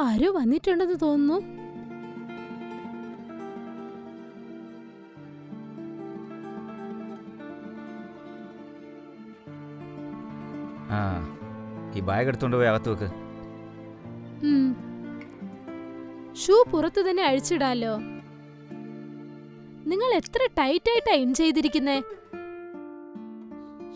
ആരോ വന്നിട്ടുണ്ടെന്ന് തോന്നുന്നു. ആ ഈ ബാഗ് എടുത്തോണ്ട് പോയി അകത്ത് വെക്ക്. ഷൂ പുറത്ത് തന്നെ അഴിച്ചിടാലോ. നിങ്ങൾ എത്ര ടൈറ്റ് ആയിട്ടാ ഇൻ ചെയ്തിരിക്കുന്നേ?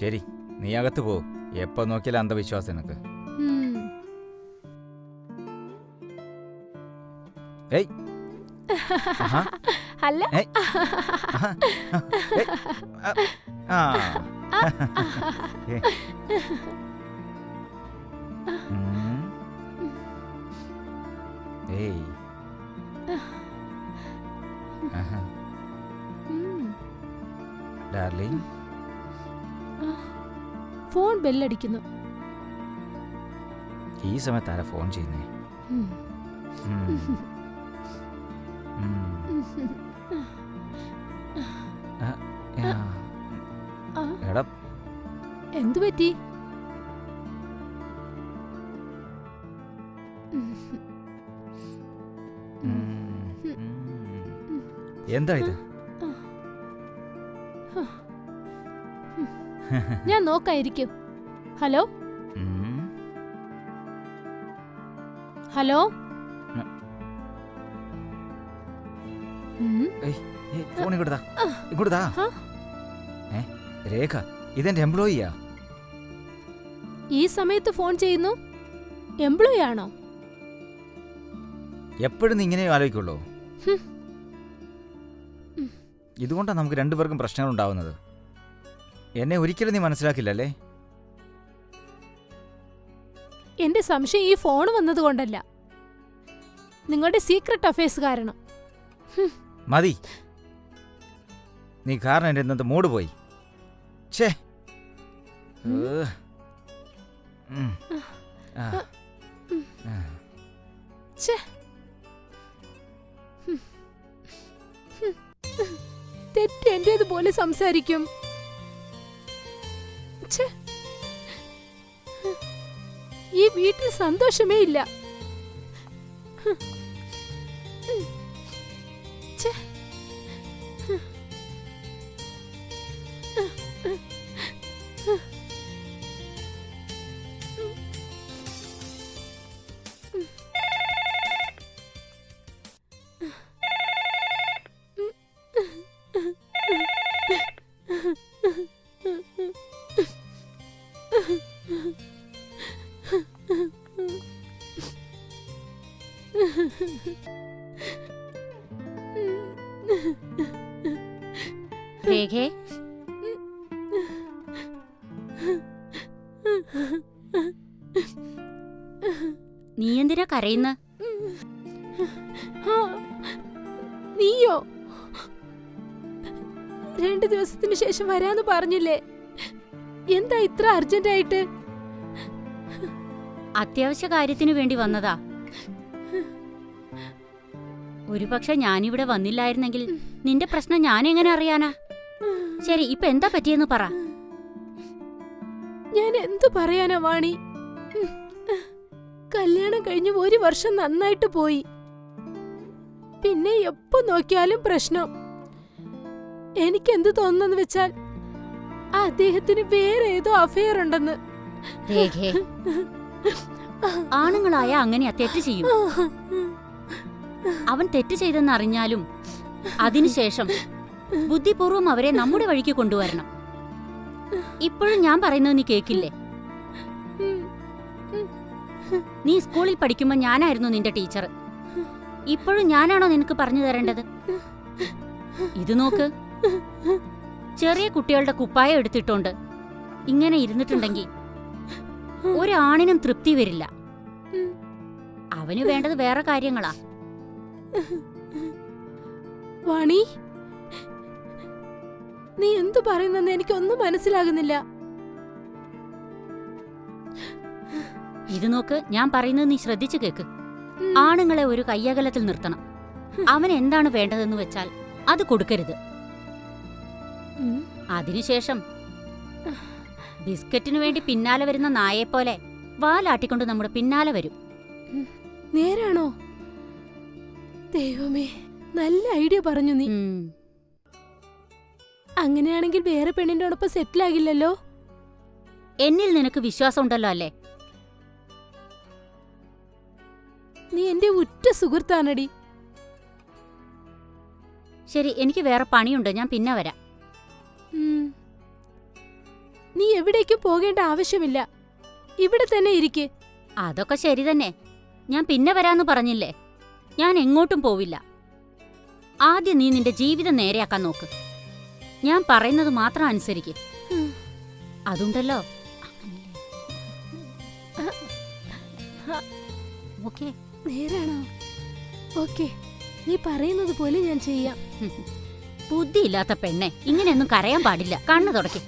ശരി നീ അകത്ത് പോ. എപ്പോ നോക്കിയാലും അന്ധവിശ്വാസം നിനക്ക്. ഏയ് ആഹാ. അല്ല ഏയ്. ആഹാ. ഏയ്. ആ. ആ. ഏ. ഉം. ഏയ് ആഹാ. ഉം. ഡാർലിംഗ് ഫോൺ ബെല്ലടിക്കുന്നു ഈ സമയത്ത് ആരാ ഫോൺ ചെയ്യുന്നേ ഉം. ഉം. എടാ. എന്തു പറ്റി. എന്താ ഇത്? ഞാൻ നോക്കായിരിക്കും. ഹലോ? ഹലോ? ഫോൺ ഇങ്ങോട്ടാ ഇങ്ങോട്ടാ. ഏ രേഖ ഇതെന്റെ എംപ്ലോയിയാ ഈ സമയത്ത് ഫോൺ ചെയ്യുന്നു? എംപ്ലോയി ആണോ എപ്പോഴും നീ ഇങ്ങനെ ആലോചിക്കുള്ളൂ. ഇതുകൊണ്ടാണ് നമുക്ക് രണ്ടുപേർക്കും പ്രശ്നങ്ങൾ ഉണ്ടാവുന്നത്. എന്നെ ഒരിക്കലും നീ മനസ്സിലാക്കില്ലല്ലേ? എന്റെ സംശയം ഈ ഫോൺ വന്നതുകൊണ്ടല്ല നിങ്ങളുടെ സീക്രട്ട് അഫയേഴ്സ് കാരണം മതി. നീ കാരണം എന്റെ ഇന്നത്തെ മൂഡ് പോയി. ഛേ. തെറ്റ് എന്റേതുപോലെ സംസാരിക്കും. ഈ വീട്ടിൽ സന്തോഷമേ ഇല്ല. രണ്ടു ദിവസത്തിന് ശേഷം വരാന്ന് പറഞ്ഞില്ലേ? എന്താ ഇത്ര അർജന്റ് ആയിട്ട് അത്യാവശ്യ കാര്യത്തിന് വേണ്ടി വന്നതാ. ഒരുപക്ഷെ ഞാനിവിടെ വന്നില്ലായിരുന്നെങ്കിൽ നിന്റെ പ്രശ്നം ഞാൻ എങ്ങനെ അറിയാനാ? ശരി ഇപ്പൊ എന്താ പറ്റിയെന്ന് പറ. ഞാൻ എന്തു പറയാനാ വാണി? കല്യാണം കഴിഞ്ഞ് ഒരു വർഷം നന്നായിട്ട് പോയി. പിന്നെ എപ്പോ നോക്കിയാലും പ്രശ്നം. എനിക്ക് എന്ത് തോന്നുന്നെന്ന് വെച്ചാൽ അദ്ദേഹത്തിന് വേറെ ഏതോ അഫെയർ ഉണ്ടെന്ന് ആണുങ്ങളായ അങ്ങനെയാ തെറ്റ് ചെയ്യും. അവൻ തെറ്റ് ചെയ്തെന്ന് അറിഞ്ഞാലും അതിനുശേഷം ബുദ്ധിപൂർവം അവരെ നമ്മുടെ വഴിക്ക് കൊണ്ടുവരണം. ഇപ്പോഴും ഞാൻ പറയുന്നത് നീ കേക്കില്ലേ നീ സ്കൂളിൽ പഠിക്കുമ്പോൾ ഞാനായിരുന്നു നിന്റെ ടീച്ചർ ഇപ്പോഴും ഞാനാണോ നിനക്ക് പറഞ്ഞു തരേണ്ടത്? ഇത് നോക്ക്. ചെറിയ കുട്ടികളുടെ കുപ്പായം എടുത്തിട്ടുണ്ട്. ഇങ്ങനെ ഇരുന്നിട്ടുണ്ടെങ്കിൽ ഒരാണിനും തൃപ്തി വരില്ല. അവന് വേണ്ടത് വേറെ കാര്യങ്ങളാ. വാണി നീ എന്തു പറയുന്നെന്ന് എനിക്കൊന്നും മനസ്സിലാകുന്നില്ല. ഇത് നോക്ക് ഞാൻ പറയുന്നത് നീ ശ്രദ്ധിച്ചു കേക്ക്. ആണുങ്ങളെ ഒരു കയ്യകലത്തിൽ നിർത്തണം. അവൻ എന്താണ് വേണ്ടതെന്ന് വെച്ചാൽ അത് കൊടുക്കരുത്. അതിനുശേഷം. ബിസ്ക്കറ്റിനു വേണ്ടി പിന്നാലെ വരുന്ന നായെപ്പോലെ വാലാട്ടിക്കൊണ്ട് നമ്മുടെ പിന്നാലെ വരും. നേരാണോ? ദൈവമേ നല്ല ഐഡിയ പറഞ്ഞു നീ. അങ്ങനെയാണെങ്കിൽ വേറെ പെണ്ണിന്റെ സെറ്റിൽ ആകില്ലല്ലോ എന്നിൽ നിനക്ക് വിശ്വാസം ഉണ്ടല്ലോ അല്ലേ? നീ എന്റെ ഉറ്റ സുഹൃത്താണടി. ശരി എനിക്ക് വേറെ പണിയുണ്ട്. ഞാൻ പിന്നെ വരാം. നീ എവിടേക്കും പോകേണ്ട ആവശ്യമില്ല. ഇവിടെ തന്നെ ഇരിക്കെ. അതൊക്കെ ശരി തന്നെ. ഞാൻ പിന്നെ വരാന്ന് പറഞ്ഞില്ലേ? ഞാൻ എങ്ങോട്ടും പോവില്ല. ആദ്യം നീ നിന്റെ ജീവിതം നേരെയാക്കാൻ നോക്ക്. ഞാൻ പറയുന്നത് മാത്രം അനുസരിക്ക്. അതുണ്ടല്ലോ. ഓക്കേ. നേരാണോ? ഓക്കെ. നീ പറയുന്നത് പോലെ ഞാൻ ചെയ്യാം. ബുദ്ധിയില്ലാത്ത പെണ്ണെ. ഇങ്ങനെയൊന്നും കരയാൻ പാടില്ല. കണ്ണു തുടക്കി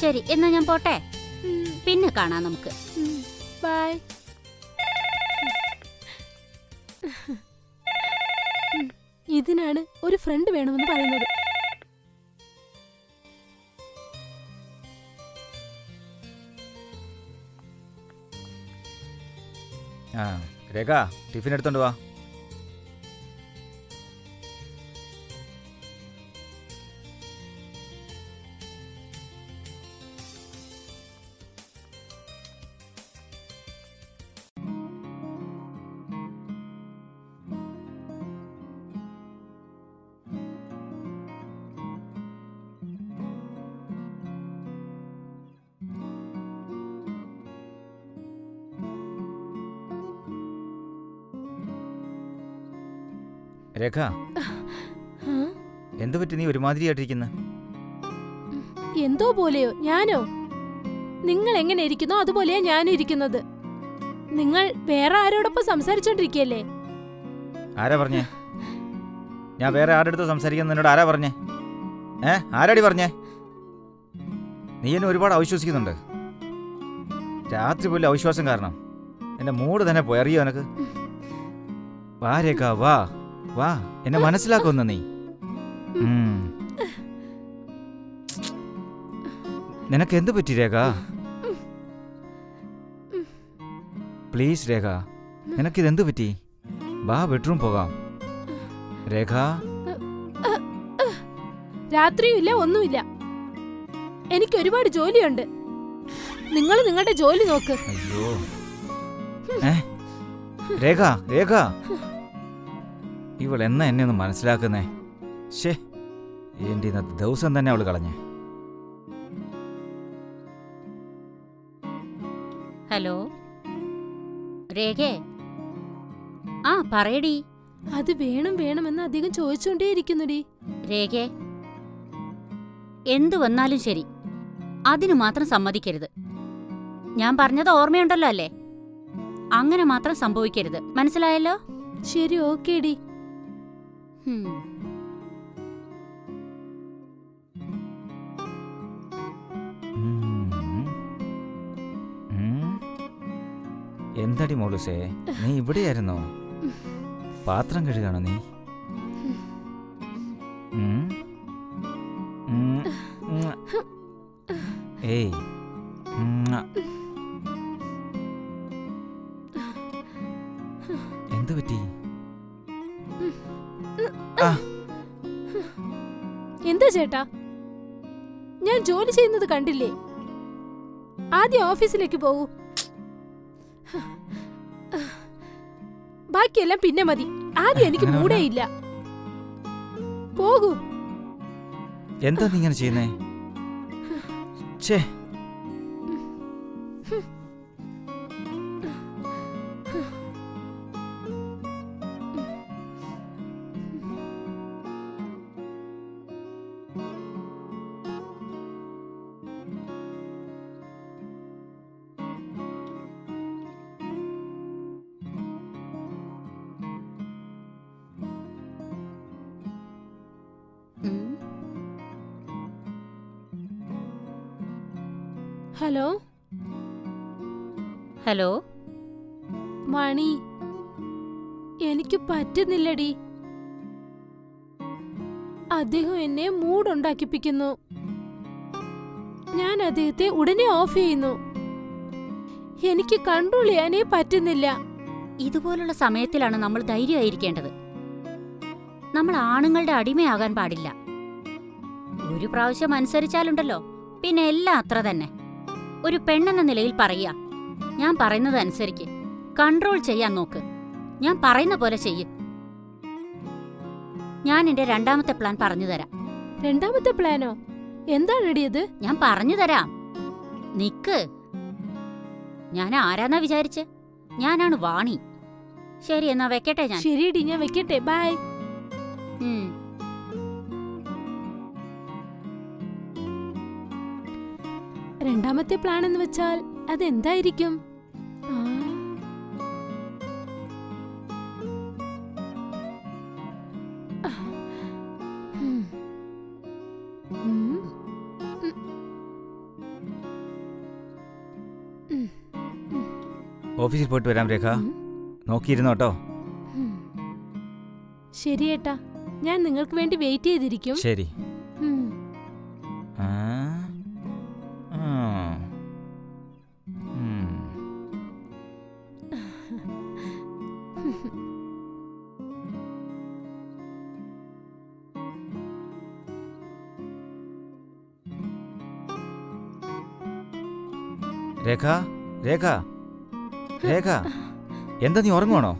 ശരി എന്നാ ഞാൻ പോട്ടെ? പിന്നെ കാണാം നമുക്ക്. ബൈ. ഇതിനാണ് ഒരു ഫ്രണ്ട് വേണമെന്ന് പറയുന്നത്. രേഖ ടിഫിൻ എടുത്തോണ്ട് വാ. രേഖ. എന്തു പറ്റി നീ ഒരുമാതിരിയായിട്ടിരിക്കുന്നു? എന്തോ പോലെയോ? ഞാനോ? നിങ്ങൾ എങ്ങനെ ഇരിക്കുന്നോ അതുപോലെയാ ഞാനും ഇരിക്കുന്നത്. നിങ്ങൾ വേറെ ആരോടൊപ്പം സംസാരിച്ചോണ്ടിരിക്കല്ലേ ആരാ പറഞ്ഞേ? ഞാൻ വേറെ ആരുടെ അടുത്ത് സംസാരിക്കുന്ന? നിന്നോട് ആരാ പറഞ്ഞേ? ഏ? ആരാടി പറഞ്ഞേ? നീ എന്നെ ഒരുപാട് അവിശ്വസിക്കുന്നുണ്ട്. രാത്രി പോലും അവിശ്വാസം കാരണം. എന്റെ മൂഡ് തന്നെ പോയി. അറിയോ എനക്ക്? വാ രേഖ വാ. വാ എന്നെ മനസ്സിലാക്കുന്ന നീ. നിനക്ക് എന്ത് പറ്റി രേഖ? പ്ലീസ് രേഖ നിനക്കിത് എന്ത് പറ്റി? വാ ബെഡ്റൂം പോകാം. രേഖ? രാത്രിയും ഇല്ല ഒന്നുമില്ല. എനിക്ക് ഒരുപാട് ജോലിയുണ്ട്. നിങ്ങൾ നിങ്ങളുടെ ജോലി നോക്ക്. അയ്യോ. രേഖ രേഖ. ഇവൾ എന്നാ എന്നെ ഒന്ന് മനസ്സിലാക്കുന്നേ? ഷേ എന്റെ ഇന്നത്തെ ദിവസം തന്നെ അവൾ കളഞ്ഞേ. ഹലോ? രേഖേ? ആ പറയടി. അത് വേണം വേണമെന്ന് അധികം ചോദിച്ചുകൊണ്ടേയിരിക്കുന്നുടി രേഖേ എന്തു വന്നാലും ശരി. അതിനു മാത്രം സമ്മതിക്കരുത്. ഞാൻ പറഞ്ഞത് ഓർമ്മയുണ്ടല്ലോ അല്ലേ? അങ്ങനെ മാത്രം സംഭവിക്കരുത്. മനസ്സിലായല്ലോ? ശരി ഓക്കേടി. എന്തടി മോളുസേ? നീ ഇവിടെയായിരുന്നോ? പാത്രം കഴുകാണോ നീ. ഏയ്. എന്തു പറ്റി എന്താ ചേട്ടാ? ഞാൻ ജോലി ചെയ്യുന്നത് കണ്ടില്ലേ? ആദ്യം ഓഫീസിലേക്ക് പോകൂ. ബാക്കിയെല്ലാം പിന്നെ മതി. ആദ്യം എനിക്ക് മൂടേ ഇല്ല. പോകൂ. എന്താ നീ ഇങ്ങനെ ചെയ്യുന്നേ? ഛേ ഹലോ? ഹലോ? മണി എനിക്ക് പറ്റുന്നില്ലടി. അദ്ദേഹം എന്നെ മൂടുണ്ടാക്കിപ്പിക്കുന്നു ഞാൻ അദ്ദേഹത്തെ ഉടനെ ഓഫ് ചെയ്യുന്നു. എനിക്ക് കൺട്രോൾ ചെയ്യാനേ പറ്റുന്നില്ല. ഇതുപോലുള്ള സമയത്തിലാണ് നമ്മൾ ധൈര്യമായിരിക്കേണ്ടത്. നമ്മൾ ആണുങ്ങളുടെ അടിമയാകാൻ പാടില്ല. ഒരു പ്രാവശ്യം അനുസരിച്ചാലുണ്ടല്ലോ. പിന്നെ എല്ലാം അത്ര തന്നെ. ഒരു പെണ്ണെന്ന നിലയിൽ പറയുക. ഞാൻ പറയുന്നത് അനുസരിക്ക് കൺട്രോൾ ചെയ്യാൻ നോക്ക്. ഞാൻ പറയുന്ന പോലെ ചെയ്യ്. ഞാൻ എന്റെ രണ്ടാമത്തെ പ്ലാൻ പറഞ്ഞു തരാം. രണ്ടാമത്തെ പ്ലാനോ? എന്താണ് അത് ഞാൻ പറഞ്ഞു തരാം. നിക്ക്. ഞാൻ ആരാന്നാ വിചാരിച്ച്? ഞാനാണ് വാണി. ശരി എന്നാ വെക്കട്ടെ ഞാൻ. ശരിയടി ഞാൻ വെക്കട്ടെ. ബൈ ഉം. രണ്ടാമത്തെ പ്ലാൻ എന്ന് വെച്ചാൽ അതെന്തായിരിക്കും. ഓഫീസിൽ പോയിട്ട് വരാം രേഖ. നോക്കിയിരുന്നോട്ടോ ശരി ഏട്ടാ. ഞാൻ നിങ്ങൾക്ക് വേണ്ടി വെയിറ്റ് ചെയ്തിരിക്കും. ശരി. രേഖ? രേഖ? രേഖ? എന്താ നീ ഉറങ്ങുവാണോ?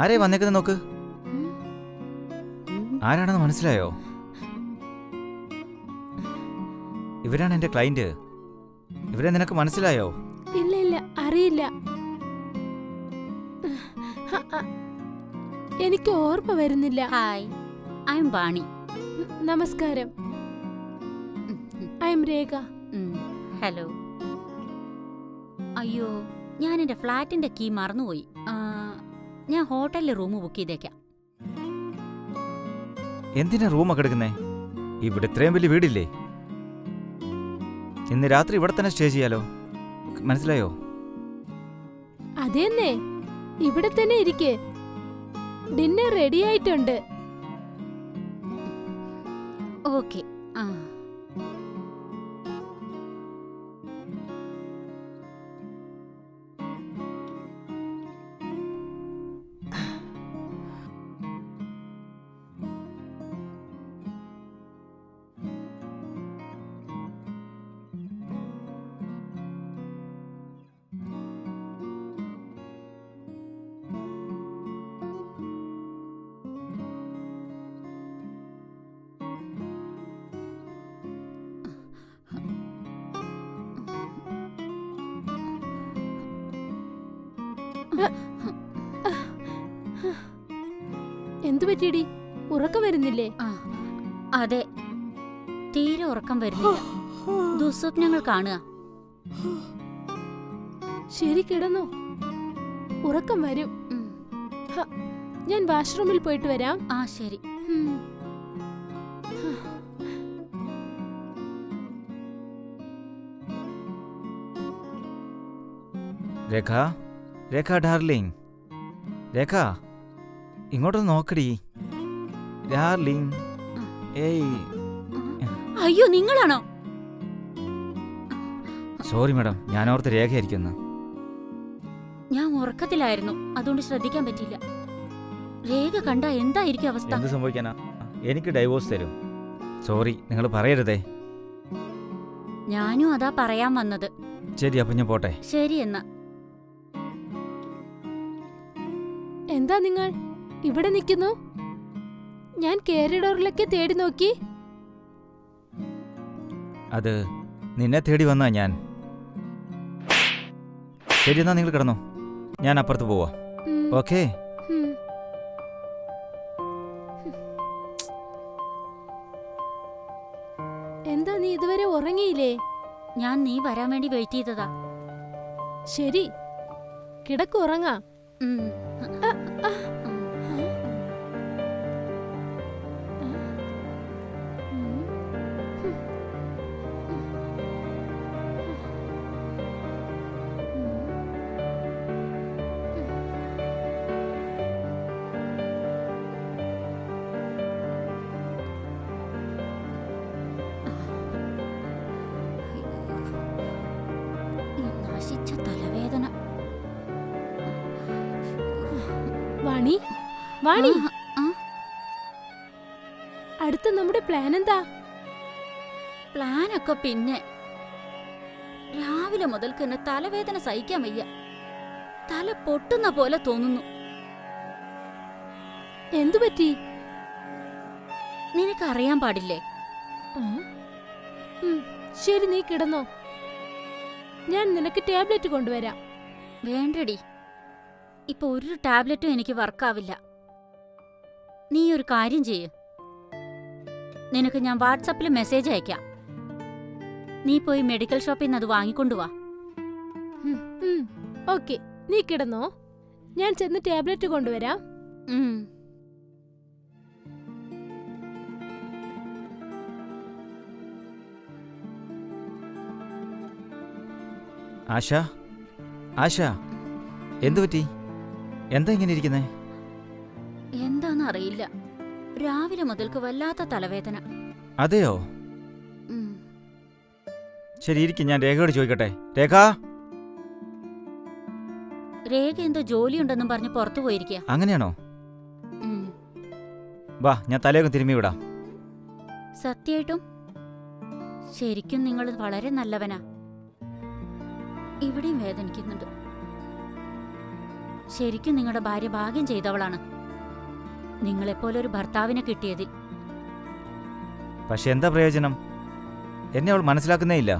ആരെ വന്നേക്കുന്നത് നോക്ക്. ആരാണെന്ന് മനസ്സിലായോ? ഇവരാണ് എന്റെ ക്ലൈന്റ് ഇവരെ നിനക്ക് മനസ്സിലായോ? ഇല്ല ഇല്ല അറിയില്ല. എനിക്ക് ഓർമ്മ വരുന്നില്ല. ഹായ് ഐ എം വാണി നമസ്കാരം. I M Rekha. ഹലോ അയ്യോ ഞാൻ എന്റെ ഫ്ലാറ്റിന്റെ കീ മറന്നുപോയി. ആ, ഞാൻ ഹോട്ടലിൽ റൂം ബുക്ക് ചെയ്തേക്കാം. എന്തിനാ റൂമൊക്കെ എടുക്കുന്നേ? ഇവിടെ ഇത്രയും വലിയ വീടില്ലേ? ഇന്ന് രാത്രി ഇവിടെ തന്നെ സ്റ്റേ ചെയ്യാലോ? മനസ്സിലായോ? അതെന്നെ ഇവിടെ തന്നെ ഇരിക്കേ. ഡിന്നർ റെഡി ആയിട്ടുണ്ട് ഓക്കെ ആ. എന്തു പറ്റിയടി? ഉറക്കം വരുന്നില്ലേ? ആ, അതെ. തീരെ ഉറക്കം വരുന്നില്ല. ദുസ്വപ്നങ്ങൾ കാണുക. ശരി കിടന്നോ. ഉറക്കം വരും. ഉം. ഞാൻ വാഷ്റൂമിൽ പോയിട്ട് വരാം. ആ ശരി. ഉം. രേഖ രേഖ ഡാർലിംഗ്. രേഖ ഇങ്ങോട്ടൊന്ന് നോക്കടി. ഡാർലിംഗ്. ഏയ്. അയ്യോ നിങ്ങളാണോ? സോറി മാഡം ഞാൻ ഓർത്ത് രേഖയായിരിക്കുന്നു ഞാൻ ഉറക്കത്തിലായിരുന്നു അതുകൊണ്ട് ശ്രദ്ധിക്കാൻ പറ്റിയില്ല. രേഖ കണ്ട എന്തായിരിക്കും അവസ്ഥ? എന്ത് സംഭവിക്കാനാ? എനിക്ക് ഡൈവോഴ്സ് തരും. സോറി നിങ്ങൾ പറയരുതേ. ഞാനും അതാ പറയാൻ വന്നത്. ശരി അപ്പൊ ഞാൻ പോട്ടെ. ശരി എന്നാ. എന്താ നിങ്ങൾ? ഇവിടെ നിൽക്കുന്നു? ഞാൻ കേറിഡോറിലൊക്കെ തേടി നോക്കി. അത് നിന്നെ തേടി വന്നാ ഞാൻ. ശരി എന്നാ നിങ്ങൾ കിടന്നോ. ഞാൻ അപ്പുറത്ത് പോവാ. ഉം. ഓക്കേ. ഉം. എന്താ നീ ഇതുവരെ ഉറങ്ങിയില്ലേ? ഞാൻ നീ വരാൻ വേണ്ടി വെയിറ്റ് ചെയ്തതാ. ശരി. കിടക്കുറങ്ങാ. ഉം. വാണി അടുത്ത നമ്മുടെ പ്ലാൻ എന്താ? പ്ലാനൊക്കെ പിന്നെ. രാവിലെ മുതൽക്ക് എന്നെ തലവേദന സഹിക്കാൻ വയ്യ. തല പൊട്ടുന്ന പോലെ തോന്നുന്നു. എന്തു പറ്റി? നിനക്കറിയാൻ പാടില്ലേ? ശരി നീ കിടന്നോ. ഞാൻ നിനക്ക് ടാബ്ലറ്റ് കൊണ്ടുവരാം. വേണ്ടടി. ഇപ്പൊ ഒരു ടാബ്ലറ്റും എനിക്ക് വർക്കാവില്ല നീ ഒരു കാര്യം ചെയ്യ്. നിനക്ക് ഞാൻ വാട്സപ്പിൽ മെസ്സേജ് അയക്കാം. നീ പോയി മെഡിക്കൽ ഷോപ്പിൽ നിന്ന് അത് വാങ്ങിക്കൊണ്ടുവാ ഓക്കെ. നീ കിടന്നോ. ഞാൻ ചെന്ന് ടാബ്ലറ്റ് കൊണ്ടുവരാം. ആശ ആശ എന്തു പറ്റി എന്താ ഇങ്ങനെ ഇരിക്കുന്നേ? എന്താന്നറിയില്ല രാവിലെ മുതൽക്ക് വല്ലാത്ത തലവേദന. അതെയോ? ഉം. ശരി ഇരിക്കും. ഞാൻ രേഖയോട് ചോദിക്കട്ടെ. രേഖ? രേഖ എന്തോ ജോലിയുണ്ടെന്നും പറഞ്ഞ് പുറത്തു പോയിരിക്കുക അങ്ങനെയാണോ? വാ ഞാൻ തലയൊക്കെ തിരുമ്മി വിടാം. സത്യായിട്ടും ശരിക്കും നിങ്ങൾ വളരെ നല്ലവനാ. ഇവിടെയും വേദനിക്കുന്നുണ്ട്. ശരിക്കും നിങ്ങളുടെ ഭാര്യ ഭാഗ്യം ചെയ്തവളാണ്. നിങ്ങളെപ്പോലൊരു ഭർത്താവിനെ കിട്ടിയതിൽ. പക്ഷെ എന്താ പ്രയോജനം? എന്നെ അവൾ മനസ്സിലാക്കുന്നേ ഇല്ല.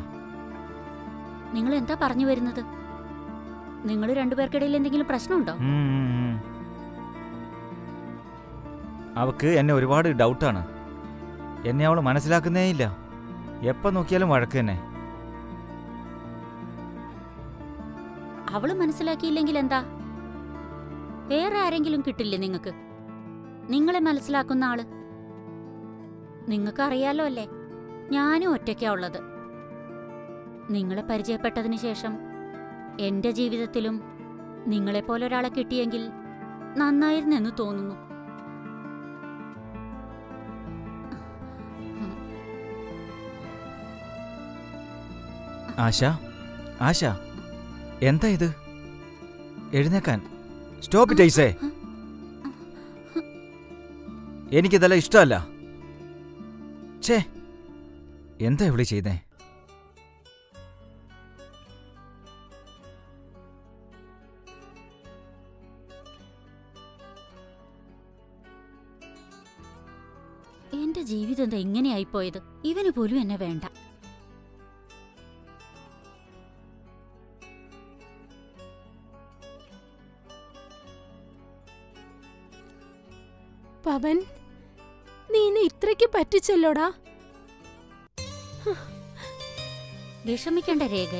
നിങ്ങൾ എന്താ പറഞ്ഞു വരുന്നത്? നിങ്ങൾ രണ്ടുപേർക്കിടയിൽ എന്തെങ്കിലും പ്രശ്നമുണ്ടോ? ഉം. അവക്ക് എന്നെ ഒരുപാട് ഡൗട്ടാണ്. എന്നെ അവൾ മനസ്സിലാക്കുന്നേ ഇല്ല. എപ്പ നോക്കിയാലും വഴക്ക് തന്നെ. അവൾ മനസ്സിലാക്കിയില്ലെങ്കിൽ എന്താ? വേറെ ആരെങ്കിലും കിട്ടില്ലേ നിങ്ങൾക്ക്? നിങ്ങളെ മനസ്സിലാക്കുന്ന ആൾ. നിങ്ങൾക്കറിയാലോ അല്ലേ? ഞാനും ഒറ്റയ്ക്കാ ഉള്ളത്. നിങ്ങളെ പരിചയപ്പെട്ടതിന് ശേഷം എന്റെ ജീവിതത്തിലും നിങ്ങളെപ്പോലെ ഒരാളെ കിട്ടിയെങ്കിൽ നന്നായിരുന്നെന്ന് തോന്നുന്നു. ആശ ആശ എന്താ ഇത്? എഴുന്നേക്കാൻ. സ്റ്റോപ്പ് ടൈസേ എനിക്കിതെല്ലാം ഇഷ്ടമല്ല. ഛേ എന്താ ഇവിടെ ചെയ്തേ എന്റെ ജീവിതം എന്താ ഇങ്ങനെയായിപ്പോയത്? ഇവന് പോലും എന്നെ വേണ്ട. പവൻ നീ എന്നെ ഇത്രയ്ക്ക് പറ്റിച്ചല്ലോടാ? വിഷമിക്കേണ്ട രേഖ.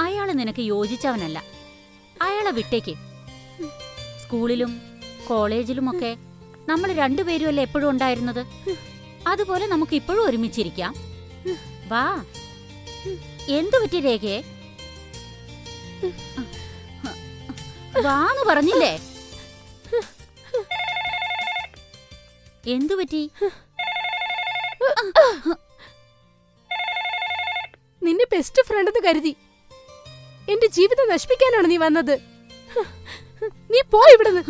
അയാൾ നിനക്ക് യോജിച്ചവനല്ല. അയാളെ വിട്ടേക്ക്. സ്കൂളിലും കോളേജിലുമൊക്കെ നമ്മൾ രണ്ടുപേരും അല്ലേ എപ്പോഴും ഉണ്ടായിരുന്നത്? അതുപോലെ നമുക്ക് ഇപ്പോഴും ഒരുമിച്ചിരിക്കാം. വാ. എന്തു പറ്റി രേഖയെ? വാന്ന് പറഞ്ഞില്ലേ? എന്തു പറ്റി? നിന്നെ ബെസ്റ്റ് ഫ്രണ്ട് എന്ന് കരുതി. എന്റെ ജീവിതം നശിപ്പിക്കാനാണ് നീ വന്നത്. നീ പോ ഇവിടുന്ന്.